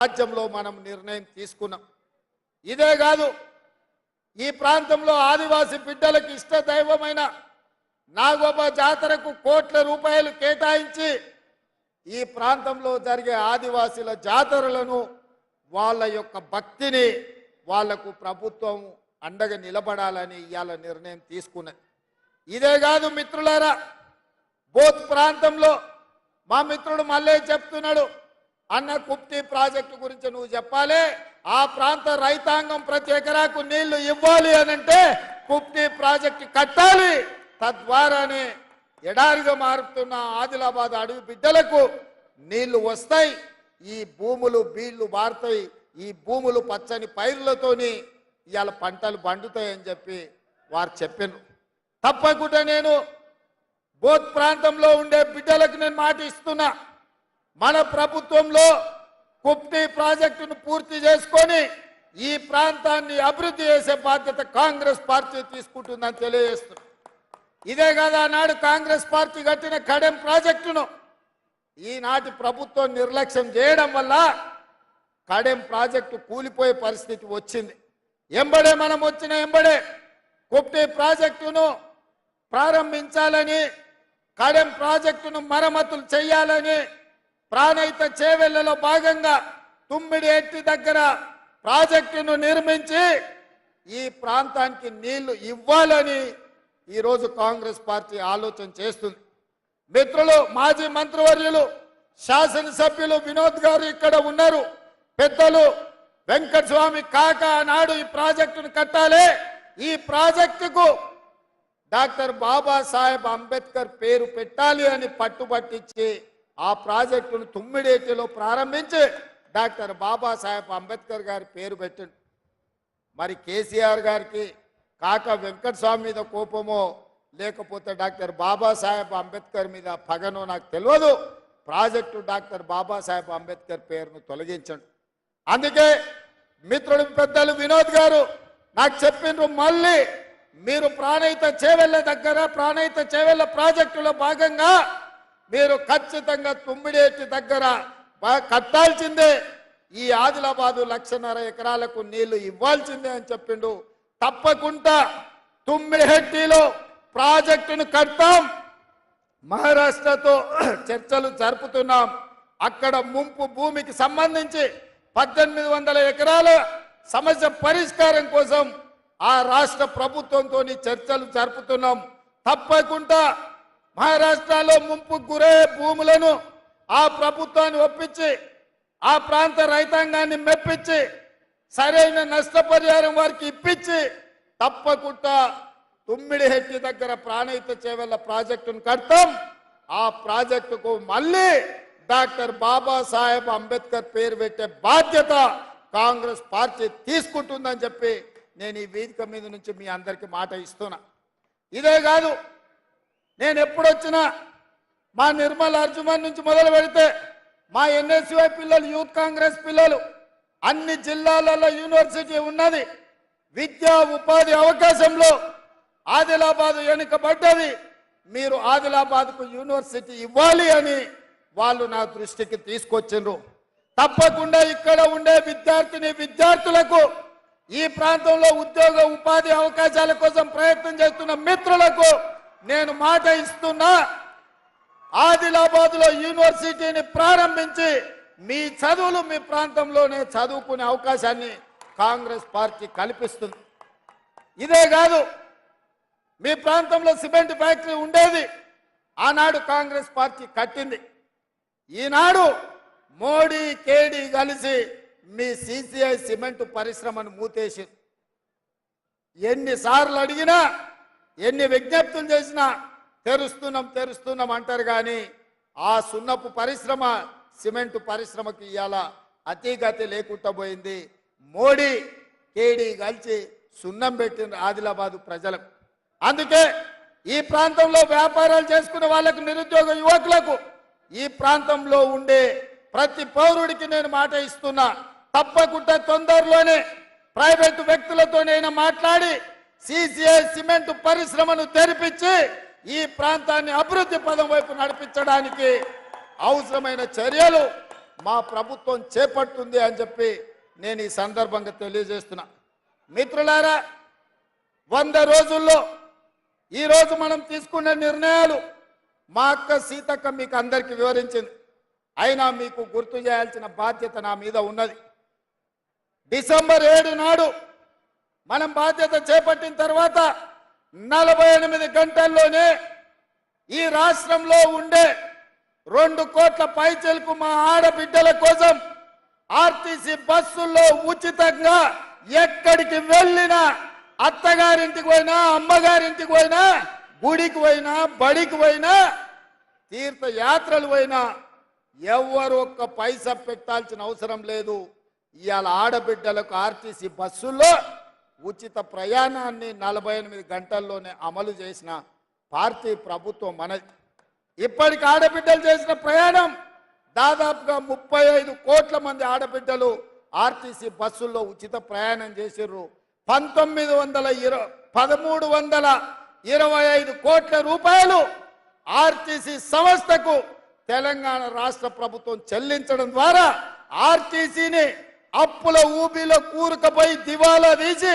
రాజ్యంలో మనం నిర్ణయం తీసుకున్నాం. ఇదే కాదు ఈ ప్రాంతంలో ఆదివాసి బిడ్డలకు ఇష్ట దైవమైన నాగోబ జాతరకు కోట్ల రూపాయలు కేటాయించి ఈ ప్రాంతంలో జరిగే ఆదివాసీల జాతరలను వాళ్ళ యొక్క భక్తిని వాళ్ళకు ప్రభుత్వం అండగా నిలబడాలని ఇవాళ నిర్ణయం తీసుకున్నది. ఇదే కాదు మిత్రులారా బోత్ ప్రాంతంలో మా మిత్రుడు మళ్ళీ చెప్తున్నాడు అన్న కుప్తి ప్రాజెక్టు గురించి నువ్వు చెప్పాలి. ఆ ప్రాంత రైతాంగం ప్రతి ఎకరాకు నీళ్ళు ఇవ్వాలి అని అంటే కుప్తి ప్రాజెక్టు కట్టాలి. తద్వారానే ఎడారిగా మారుతున్న ఆదిలాబాద్ అడవి బిడ్డలకు నీళ్ళు వస్తాయి. ఈ భూములు బీళ్ళు మారుతాయి ఈ భూములు పచ్చని పైర్లతోని ఇవాళ పంటలు పండుతాయని చెప్పి వారు చెప్పారు తప్పకుండా నేను బోత్ ప్రాంతంలో ఉండే బిడ్డలకు నేను మాట ఇస్తున్నా. మన ప్రభుత్వంలో కుప్తి ప్రాజెక్టును పూర్తి చేసుకొని ఈ ప్రాంతాన్ని అభివృద్ధి చేసే బాధ్యత కాంగ్రెస్ పార్టీ తీసుకుంటుందని తెలియజేస్తున్నా. ఇదే కదా నాడు కాంగ్రెస్ పార్టీ కట్టిన కడెం ప్రాజెక్టును. ఈనాటి ప్రభుత్వం నిర్లక్ష్యం చేయడం వల్ల కడెం ప్రాజెక్టు కూలిపోయే పరిస్థితి వచ్చింది. ఎంబడే మనం వచ్చిన ఎంబడే కుప్టి ప్రాజెక్టును ప్రారంభించాలని కడెం ప్రాజెక్టును మరమ్మతులు చేయాలని ప్రాణహిత చేవెళ్ళలో భాగంగా తుమ్మిడి ఎట్టి దగ్గర ప్రాజెక్టును నిర్మించి ఈ ప్రాంతానికి నీళ్ళు ఇవ్వాలని ఈరోజు కాంగ్రెస్ పార్టీ ఆలోచన చేస్తుంది. మిత్రులు మాజీ మంత్రివర్యులు శాసనసభ్యులు వినోద్ గారు ఇక్కడ ఉన్నారు. పెద్దలు వెంకటస్వామి కాక నాడు ఈ ప్రాజెక్టును కట్టాలి. ఈ ప్రాజెక్టుకు డాక్టర్ బాబాసాహెబ్ అంబేద్కర్ పేరు పెట్టాలి అని పట్టుబట్టించి ఆ ప్రాజెక్టును తుమ్మిడేటిలో ప్రారంభించి డాక్టర్ బాబాసాహెబ్ అంబేద్కర్ గారి పేరు పెట్టండి. మరి కేసీఆర్ గారికి కాక వెంకటస్వామి మీద కోపమో లేకపోతే డాక్టర్ బాబాసాహెబ్ అంబేద్కర్ మీద పగనో నాకు తెలియదు ప్రాజెక్టు డాక్టర్ బాబాసాహెబ్ అంబేద్కర్ పేరును తొలగించండి. అందుకే మిత్రుడు పెద్దలు వినోద్ గారు నాకు చెప్పిండ్రు మళ్ళీ మీరు ప్రాణహిత చేవెళ్ళ దగ్గర ప్రాణహిత చేవెళ్ళ ప్రాజెక్టులో భాగంగా మీరు ఖచ్చితంగా తుమ్మిడేటి దగ్గర కట్టాల్సిందే. ఈ ఆదిలాబాదు లక్షన్నర ఎకరాలకు నీళ్ళు ఇవ్వాల్సిందే అని చెప్పిండు. తప్పకుండా తుమ్మిడిహెట్టిలో ప్రాజెక్టును కడతాం. మహారాష్ట్రతో చర్చలు జరుపుతున్నాం. అక్కడ ముంపు భూమికి సంబంధించి పద్దెనిమిది వందల ఎకరాల సమస్య పరిష్కారం కోసం ఆ రాష్ట్ర ప్రభుత్వంతో చర్చలు జరుపుతున్నాం. తప్పకుండా మహారాష్ట్రలో ముంపు గురే భూములను ఆ ప్రభుత్వాన్ని ఒప్పించి ఆ ప్రాంత రైతాంగాన్ని మెప్పించి సరైన నష్టపరిహారం వారికి ఇప్పించి తప్పకుండా తుమ్మిడిహెట్టి దగ్గర ప్రాణహిత చేవెళ్ళ ప్రాజెక్టును కడతాం. ఆ ప్రాజెక్టుకు మళ్ళీ డాక్టర్ బాబాసాహెబ్ అంబేద్కర్ పేరు పెట్టే బాధ్యత కాంగ్రెస్ పార్టీ తీసుకుంటుందని చెప్పి నేను ఈ వేదిక మీద నుంచి మీ అందరికీ మాట ఇస్తున్నా. ఇదే కాదు నేను ఎప్పుడొచ్చినా మా నిర్మల్ అర్జుమన్ నుంచి మొదలు పెడితే మా ఎన్ఎస్యుఐ పిల్లలు యూత్ కాంగ్రెస్ పిల్లలు అన్ని జిల్లాలలో యూనివర్సిటీ ఉన్నది. విద్యా ఉపాధి అవకాశంలో ఆదిలాబాద్ వెనుకబడ్డది మీరు ఆదిలాబాద్కు యూనివర్సిటీ ఇవ్వాలి అని వాళ్ళు నా దృష్టికి తీసుకొచ్చిండ్రు. తప్పకుండా ఇక్కడ ఉండే విద్యార్థిని విద్యార్థులకు ఈ ప్రాంతంలో ఉద్యోగ ఉపాధి అవకాశాల కోసం ప్రయత్నం చేస్తున్న మిత్రులకు నేను మాట ఇస్తున్నా. ఆదిలాబాద్లో యూనివర్సిటీని ప్రారంభించి మీ చదువులు మీ ప్రాంతంలోనే చదువుకునే అవకాశాన్ని కాంగ్రెస్ పార్టీ కల్పిస్తుంది. ఇదే కాదు మీ ప్రాంతంలో సిమెంట్ ఫ్యాక్టరీ ఉండేది ఆనాడు కాంగ్రెస్ పార్టీ కట్టింది. ఈనాడు మోడీ కేడీ కలిసి మీ సిసిఐ సిమెంట్ పరిశ్రమను మూతేసి ఎన్నిసార్లు అడిగినా ఎన్ని విజ్ఞప్తులు చేసినా తెరుస్తున్నాం తెరుస్తున్నాం అంటారు కానీ ఆ సున్నపు పరిశ్రమ సిమెంట్ పరిశ్రమకి ఇవాళ అతిగతి లేకుండా పోయింది. మోడీ కేడీ కలిసి సున్నం పెట్టిన ఆదిలాబాదు ప్రజలకు. అందుకే ఈ ప్రాంతంలో వ్యాపారాలు చేసుకున్న వాళ్ళకు నిరుద్యోగ యువకులకు ఈ ప్రాంతంలో ఉండే ప్రతి పౌరుడికి నేను మాట ఇస్తున్నా. తప్పకుండా తొందరలోనే ప్రైవేటు వ్యక్తులతోనైనా మాట్లాడి సిసిఐ సిమెంట్ పరిశ్రమను తెరిపించి ఈ ప్రాంతాన్ని అభివృద్ధి పదం వైపు నడిపించడానికి అవసరమైన చర్యలు మా ప్రభుత్వం చేపడుతుంది అని చెప్పి నేను ఈ సందర్భంగా తెలియజేస్తున్నా. మిత్రులారా వంద రోజుల్లో ఈరోజు మనం తీసుకున్న నిర్ణయాలు మా అక్క సీతక్క మీకు అందరికీ వివరించింది. అయినా మీకు గుర్తు చేయాల్సిన బాధ్యత నా మీద ఉన్నది. డిసెంబర్ ఏడు నాడు మనం బాధ్యత చేపట్టిన తర్వాత నలభై ఎనిమిది గంటల్లోనే ఈ రాష్ట్రంలో ఉండే రెండు కోట్ల పైచలకు మా ఆడబిడ్డల కోసం ఆర్టీసీ బస్సుల్లో ఉచితంగా ఎక్కడికి వెళ్ళినా అత్తగారింటికి పోయినా అమ్మగారింటికి పోయినా గుడికి పోయినా బడికి పోయినా తీర్థయాత్రలు పోయినా ఎవరు ఒక్క పైసా పెట్టాల్సిన అవసరం లేదు. ఇవాళ ఆడబిడ్డలకు ఆర్టీసీ బస్సుల్లో ఉచిత ప్రయాణాన్ని నలభై ఎనిమిది గంటల్లోనే అమలు చేసిన పార్టీ ప్రభుత్వం మన ఇప్పటికి ఆడబిడ్డలు చేసిన ప్రయాణం. దాదాపుగా ముప్పై ఐదు కోట్ల మంది ఆడబిడ్డలు ఆర్టీసీ బస్సుల్లో ఉచిత ప్రయాణం చేసిర్రు. పంతొమ్మిది వందల ఇరవై పదమూడు వందల ఇరవై ఐదు కోట్ల రూపాయలు ఆర్టీసీ సంస్థకు తెలంగాణ రాష్ట్ర ప్రభుత్వం చెల్లించడం ద్వారా ఆర్టీసీని అప్పుల ఊబిలో కూరుకుపోయి దివాలా తీసి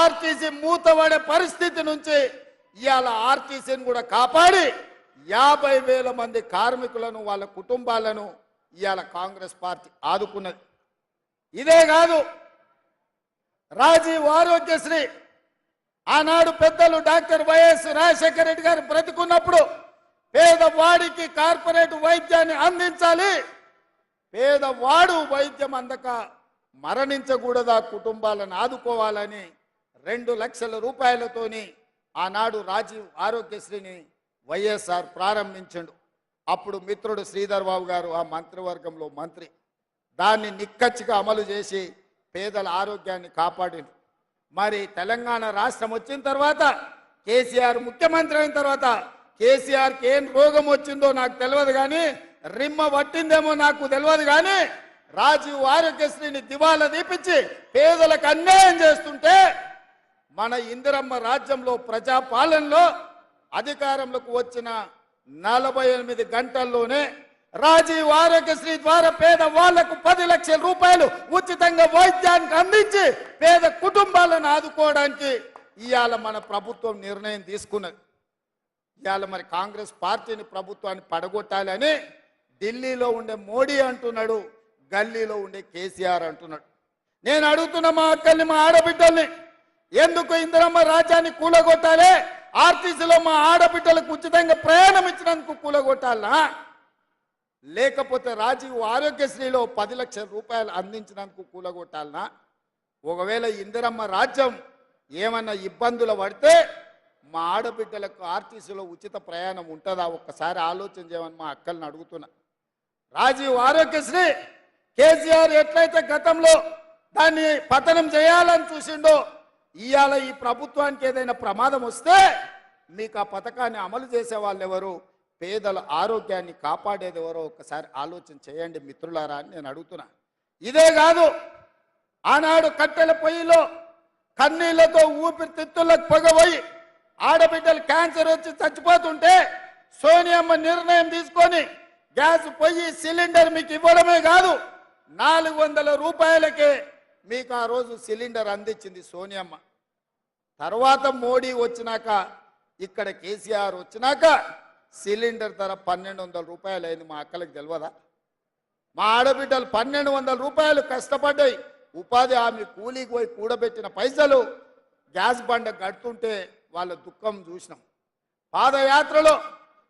ఆర్టీసీ మూతపడే పరిస్థితి నుంచి ఇవాళ ఆర్టీసీని కూడా కాపాడి యాభై వేల మంది కార్మికులను వాళ్ళ కుటుంబాలను ఇవాళ కాంగ్రెస్ పార్టీ ఆదుకున్నది. ఇదే కాదు రాజీవ్ ఆరోగ్యశ్రీ ఆనాడు పెద్దలు డాక్టర్ వైఎస్ రాజశేఖర రెడ్డి గారు బ్రతికున్నప్పుడు పేదవాడికి కార్పొరేట్ వైద్యాన్ని అందించాలి పేదవాడు వైద్యం అందక మరణించకూడదా కుటుంబాలను ఆదుకోవాలని రెండు లక్షల రూపాయలతోని ఆనాడు రాజీవ్ ఆరోగ్యశ్రీని వైఎస్ఆర్ ప్రారంభించండు. అప్పుడు మిత్రుడు శ్రీధర్ బాబు గారు ఆ మంత్రివర్గంలో మంత్రి. దాన్ని నిక్కచ్చిగా అమలు చేసి పేదల ఆరోగ్యాన్ని కాపాడిండు. మరి తెలంగాణ రాష్ట్రం వచ్చిన తర్వాత కేసీఆర్ ముఖ్యమంత్రి అయిన తర్వాత కేసీఆర్కి ఏం రోగం వచ్చిందో నాకు తెలియదు కానీ రిమ్మ పట్టిందేమో నాకు తెలియదు కానీ రాజీవ్ ఆరోగ్యశ్రీని దివాలా దీపించి పేదలకు అన్యాయం చేస్తుంటే మన ఇందిరమ్మ రాజ్యంలో ప్రజాపాలనలో అధికారంలోకి వచ్చిన నలభై ఎనిమిది గంటల్లోనే రాజీవ్ ఆరోగ్యశ్రీ ద్వారా పేద వాళ్ళకు పది లక్షల రూపాయలు ఉచితంగా వైద్యానికి అందించి పేద కుటుంబాలను ఆదుకోవడానికి ఇవాళ మన ప్రభుత్వం నిర్ణయం తీసుకున్నది. ఇవాళ మరి కాంగ్రెస్ పార్టీని ప్రభుత్వాన్ని పడగొట్టాలని ఢిల్లీలో ఉండే మోడీ అంటున్నాడు. గల్లీలో ఉండే కేసీఆర్ అంటున్నాడు. నేను అడుగుతున్న మా అక్కల్ని మా ఆడబిడ్డల్ని ఎందుకు ఇందిరమ్మ రాజ్యాన్ని కూలగొట్టాలి? ఆర్టీసీలో మా ఆడబిడ్డలకు ఉచితంగా ప్రయాణం ఇచ్చినందుకు కూలగొట్టాలా? లేకపోతే రాజీవ్ ఆరోగ్యశ్రీలో పది లక్షల రూపాయలు అందించినందుకు కూలగొట్టాలనా ఒకవేళ ఇందిరమ్మ రాజ్యం ఏమన్నా ఇబ్బందులు పడితే మా ఆడబిడ్డలకు ఆర్టీసీలో ఉచిత ప్రయాణం ఉంటుందా? ఒక్కసారి ఆలోచన చేయమని మా అక్కల్ని అడుగుతున్నా. రాజీవ్ ఆరోగ్యశ్రీ కేసీఆర్ ఎట్లయితే గతంలో దాన్ని పతనం చేయాలని చూసిండో ఇవాళ ఈ ప్రభుత్వానికి ఏదైనా ప్రమాదం వస్తే మీకు ఆ పథకాన్ని అమలు చేసే వాళ్ళు ఎవరు పేదల ఆరోగ్యాన్ని కాపాడేది ఎవరో ఒకసారి ఆలోచన చేయండి మిత్రులారా అని నేను అడుగుతున్నా. ఇదే కాదు ఆనాడు కట్టెల పొయ్యిలో కన్నీళ్ళతో ఊపిరితిత్తులకు పొగపోయి ఆడబిడ్డలు క్యాన్సర్ వచ్చి చచ్చిపోతుంటే సోనియమ్మ నిర్ణయం తీసుకొని గ్యాస్ పొయ్యి సిలిండర్ మీకు ఇవ్వడమే కాదు నాలుగు వందల రూపాయలకే మీకు ఆ రోజు సిలిండర్ అందించింది సోనియమ్మ. తర్వాత మోడీ వచ్చినాక ఇక్కడ కేసీఆర్ వచ్చినాక సిలిండర్ ధర పన్నెండు వందల రూపాయలు అయింది మా అక్కలకు తెలియదా మా ఆడబిడ్డలు పన్నెండు వందల రూపాయలు కష్టపడ్డాయి. ఉపాధి హామీ కూలీకి పోయి కూడబెట్టిన పైసలు గ్యాస్ బండ కడుతుంటే వాళ్ళ దుఃఖం చూసినాం. పాదయాత్రలో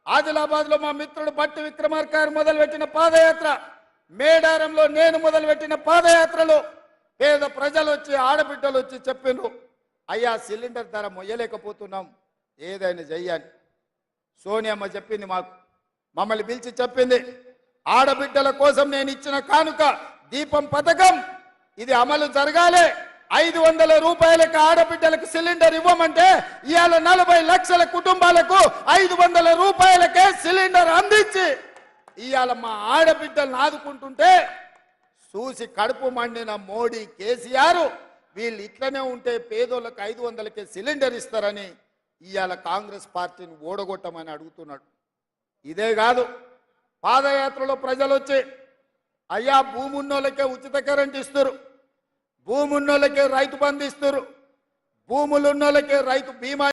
ఆదిలాబాద్లో మా మిత్రుడు బట్టి విక్రమార్కారు మొదలుపెట్టిన పాదయాత్ర. మేడారంలో నేను మొదలుపెట్టిన పాదయాత్రలో పేద ప్రజలు వచ్చి ఆడబిడ్డలు వచ్చి చెప్పిండ్రు అయ్యా సిలిండర్ ధర మొయ్యలేకపోతున్నాం. ఏదైనా చెయ్యాలి. సోనియమ్మ చెప్పింది మాకు. మమ్మల్ని పిలిచి చెప్పింది ఆడబిడ్డల కోసం నేను ఇచ్చిన కానుక దీపం పథకం ఇది అమలు జరగాలి. ఐదు వందల రూపాయలకు ఆడబిడ్డలకు సిలిండర్ ఇవ్వమంటే ఇవాళ నలభై లక్షల కుటుంబాలకు ఐదు వందల రూపాయలకే సిలిండర్ అందించి ఇవాళ మా ఆడబిడ్డలను ఆదుకుంటుంటే చూసి కడుపు మండిన మోడీ కేసీఆర్ వీళ్ళు ఇట్లనే ఉంటే పేదోళ్ళకి ఐదు వందలకే సిలిండర్ ఇస్తారని ఇవాళ కాంగ్రెస్ పార్టీని ఓడగొట్టమని అడుగుతున్నాడు. ఇదే కాదు పాదయాత్రలో ప్రజలు వచ్చి అయ్యా భూమున్నోళ్ళకే ఉచిత కరెంట్ ఇస్తారు భూమున్నోళ్ళకే రైతు బంధిస్తారు ఇస్తారు భూములు రైతు బీమా